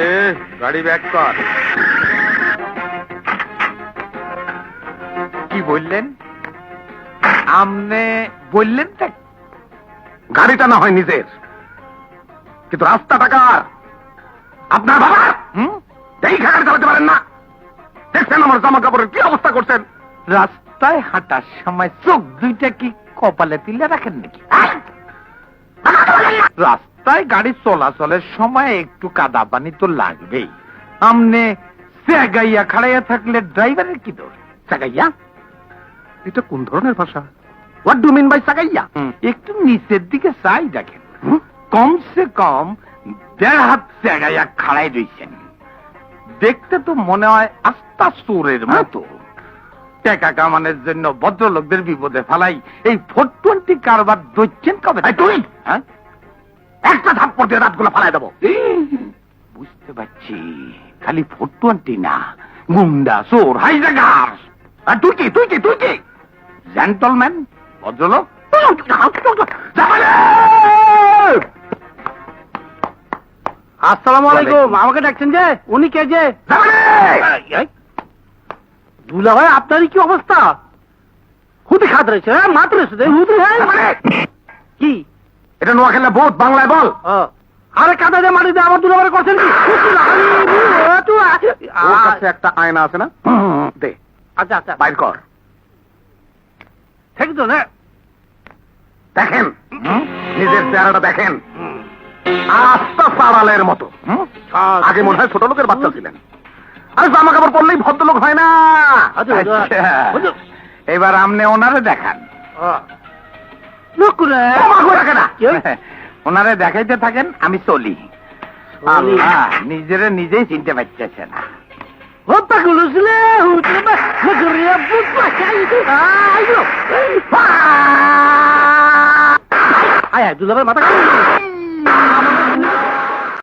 লেগে গাড়ি ব্যাক কর। কি বললেন? আমনে বললেন গাড়িটা না হয় নিজের। কিন্তু রাস্তাটা কার? আপনার বাবা? হুম? এই গাড়ি চালাতে পারেন না। দেখছেন আমার জামা কাপড়ের কি অবস্থা করছেন? রাস্তায় হাঁটার সময় চোখ দুইটা কি কপালে তিলে রাখেন নাকি? রাস্তায় গাড়ি চলাচলের সময় একটু কাদা পানি তো লাগবেই। আমনে সেগাইয়া খাড়াইয়া থাকলে ড্রাইভারের কি দোষ? সাগাইয়া এটা কোন ধরনের ভাষা? হোয়াট ডু মিন বাই সাগাইয়া একটু নিচের দিকে চাই দেখেন। কমসে কম দেড় হাত জায়গায় খাড়াই রয়েছেন দেখতে তো মনে হয় আস্তা চোরের মতো। টাকা কামানোর জন্য ভদ্রলোকদের বিপদে ফেলাই এই ফোর টোয়েন্টি কারবার দইছেন কবে? তুই? হ্যাঁ? একটা থাপ্পড় দিয়ে রাতগুলো ফালাই দেবো। বুঝতে পারছি। খালি ফোর টোয়েন্টি না গুন্ডা চোর হাইজাগার আর তুই কি তুই কি তুই কি? জেন্টলম্যান ভদ্রলোক? আসসালামু আলাইকুম। আমাকে ডাকছেন যে? উনি কে যে? দুলা ভাই আপনারই কি অবস্থা? হুদি খাত রয়েছে হ্যাঁ? মাত্র কি? এটা নোয়া খেলে বহুত বাংলায় বল। আরে কাদা দিয়ে মাটি দিয়ে দুলা ভাই করছেন একটা আয়না আছে না? দে। আচ্ছা আচ্ছা। বাইর কর। ঠিক তো না দেখেন। নিজের চেহারাটা দেখেন। আস্তা সারালের মতো। আগে মনে হয় ছোট লোকের বাচ্চা ছিলেন। আরে জামা কাপড় পরলেই ভদ্রলোক হয় না। আচ্ছা, আচ্ছা। আচ্ছা। এবার আমনে ওনারে দেখান। ওনারে দেখাইতে থাকেন আমি চলি। আল্লাহ নিজেরে নিজেই চিনতে পারতেছে না। হত্যা করেছিলে? হুদি হুজুরিয়া বুঝ পাশাই আইলো। আয় আয় দুলা ভাই মাথা